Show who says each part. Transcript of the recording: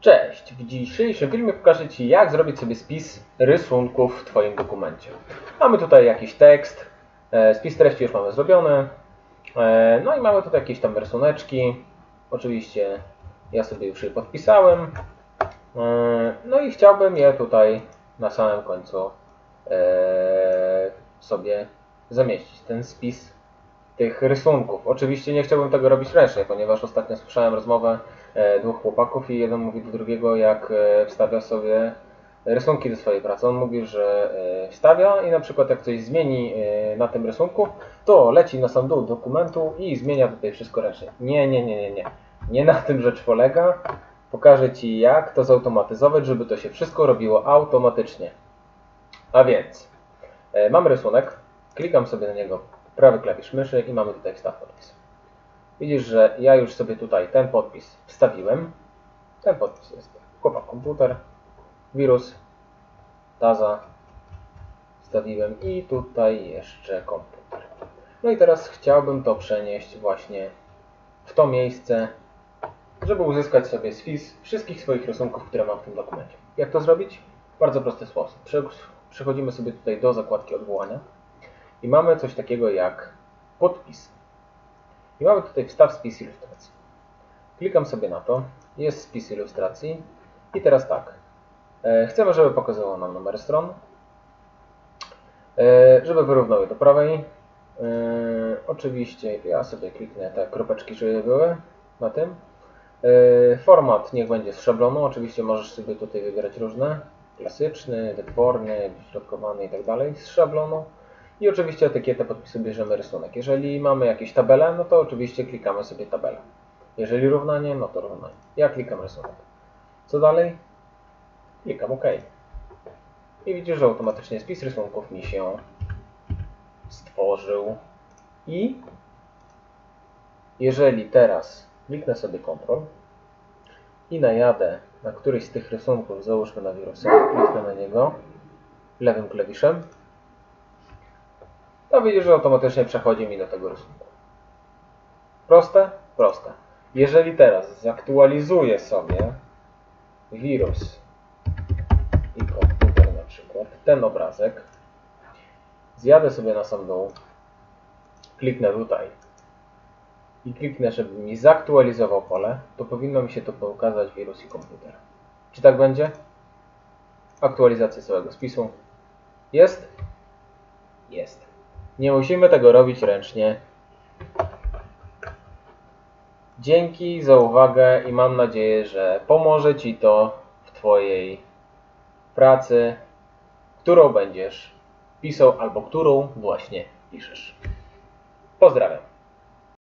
Speaker 1: Cześć! W dzisiejszym filmie pokażę Ci jak zrobić sobie spis rysunków w Twoim dokumencie. Mamy tutaj jakiś tekst, e, spis treści już mamy zrobiony, e, no i mamy tutaj jakieś tam rysuneczki. Oczywiście ja sobie już je podpisałem. E, No i chciałbym je tutaj na samym końcu sobie zamieścić, ten spis tych rysunków. Oczywiście nie chciałbym tego robić ręcznie, ponieważ ostatnio słyszałem rozmowę e, dwóch chłopaków i jeden mówi do drugiego, jak e, wstawia sobie rysunki do swojej pracy. On mówi, że e, wstawia i na przykład jak coś zmieni na tym rysunku, to leci na sam dół dokumentu i zmienia tutaj wszystko ręcznie. Nie, nie, nie, nie, nie. Nie na tym rzecz polega. Pokażę Ci jak to zautomatyzować, żeby to się wszystko robiło automatycznie. A więc mamy rysunek, klikam sobie na niego prawy klawisz myszy i mamy tutaj wstaw podpis. Widzisz, że ja już sobie tutaj ten podpis wstawiłem. Ten podpis jest chłopak komputer, wirus, taza wstawiłem i tutaj jeszcze komputer. No i teraz chciałbym to przenieść właśnie w to miejsce, żeby uzyskać sobie spis wszystkich swoich rysunków, które mam w tym dokumencie. Jak to zrobić? Bardzo prosty sposób. Prze- Przechodzimy sobie tutaj do zakładki odwołania i mamy coś takiego jak podpis. I mamy tutaj wstaw spis ilustracji. Klikam sobie na to, jest spis ilustracji i teraz tak. E, Chcemy, żeby pokazywało nam numer stron, E, żeby wyrównał je do prawej. E, Oczywiście ja sobie kliknę te kropeczki, żeby były na tym. Format niech będzie z szablonu, oczywiście możesz sobie tutaj wybierać różne. Klasyczny, wytworny, tak dalej z szablonu. I oczywiście etykietę podpisu bierzemy rysunek. Jeżeli mamy jakieś tabele, no to oczywiście klikamy sobie tabelę. Jeżeli równanie, no to równanie. Ja klikam rysunek. Co dalej? Klikam OK. I widzisz, że automatycznie spis rysunków mi się stworzył. I jeżeli teraz kliknę sobie Ctrl i najadę na któryś z tych rysunków, załóżmy na wirusa, kliknę na niego lewym klawiszem, to widzisz, że automatycznie przechodzi mi do tego rysunku. Proste? Proste. Jeżeli teraz zaktualizuję sobie wirus i komputer na przykład, ten obrazek, zjadę sobie na sam dół, kliknę tutaj i kliknę, żeby mi zaktualizował pole, to powinno mi się to pokazać wirus i komputer. Czy tak będzie? Aktualizacja całego spisu. Jest? Jest. Nie musimy tego robić ręcznie. Dzięki za uwagę i mam nadzieję, że pomoże Ci to w Twojej pracy, którą będziesz pisał albo którą właśnie piszesz. Pozdrawiam.